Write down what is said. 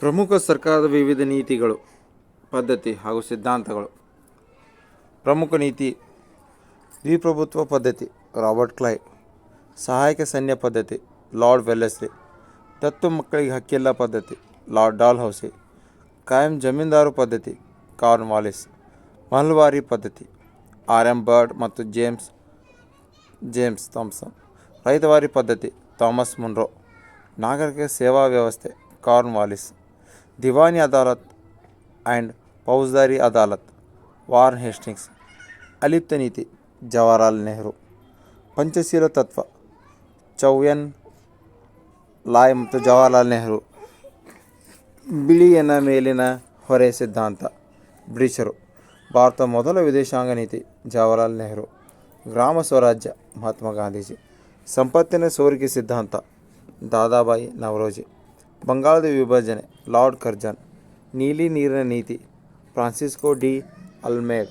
ಪ್ರಮುಖ ಸರ್ಕಾರದ ವಿವಿಧ ನೀತಿಗಳು, ಪದ್ಧತಿ ಹಾಗೂ ಸಿದ್ಧಾಂತಗಳು. ಪ್ರಮುಖ ನೀತಿ, ದ್ವಿಪ್ರಭುತ್ವ ಪದ್ಧತಿ, ರಾಬರ್ಟ್ ಕ್ಲೈ, ಸಹಾಯಕ ಸೈನ್ಯ ಪದ್ಧತಿ, ಲಾರ್ಡ್ ವೆಲ್ಲೆಸ್ಲಿ, ದತ್ತು ಮಕ್ಕಳಿಗೆ ಹಕ್ಕಿಲ್ಲ ಪದ್ಧತಿ, ಲಾರ್ಡ್ ಡಾಲ್ ಹೌಸಿ ಕಾಯಂ ಜಮೀನ್ದಾರು ಪದ್ಧತಿ, ಕಾರ್ನ್ ವಾಲಿಸ್ ಮಹಲ್ವಾರಿ ಪದ್ಧತಿ, ಆರ್ ಎಂ ಬರ್ಡ್ ಮತ್ತು ಜೇಮ್ಸ್ ಜೇಮ್ಸ್ ಥಾಮ್ಸನ್, ರೈತವಾರಿ ಪದ್ಧತಿ, ಥಾಮಸ್ ಮುನ್ರೋ, ನಾಗರಿಕ ಸೇವಾ ವ್ಯವಸ್ಥೆ, corn Wallis. Diwani Adalat and ಫೌಜ್ದಾರಿ Adalat warn Hastings ಅಲಿಪ್ತ ನೀತಿ ಜವಾಹರ್ಲಾಲ್ ನೆಹರು ಪಂಚಶೀಲ ತತ್ವ ಚೌಯನ್ ಲಾಯ್ ಮತ್ತು ಜವಾಹರ್ಲಾಲ್ ನೆಹರು ಬಿಳಿಯನ ಮೇಲಿನ ಹೊರೆ ಸಿದ್ಧಾಂತ ಬ್ರಿಟಿಷರು ಭಾರತ ಮೊದಲ ವಿದೇಶಾಂಗ ನೀತಿ ಜವಾಹರ್ಲಾಲ್ ನೆಹರು ಗ್ರಾಮ ಸ್ವರಾಜ್ಯ ಮಹಾತ್ಮ ಗಾಂಧೀಜಿ ಸಂಪತ್ತಿನ ಸೋರಿಕೆ ಸಿದ್ಧಾಂತ ದಾದಾಬಾಯಿ ನವರೋಜಿ ಬಂಗಾಳದ ವಿಭಜನೆ ಲಾರ್ಡ್ ಕರ್ಜನ್ ನೀಲಿ ನೀರಿನ ನೀತಿ ಫ್ರಾನ್ಸಿಸ್ಕೋ ಡಿ ಅಲ್ಮೇಡ್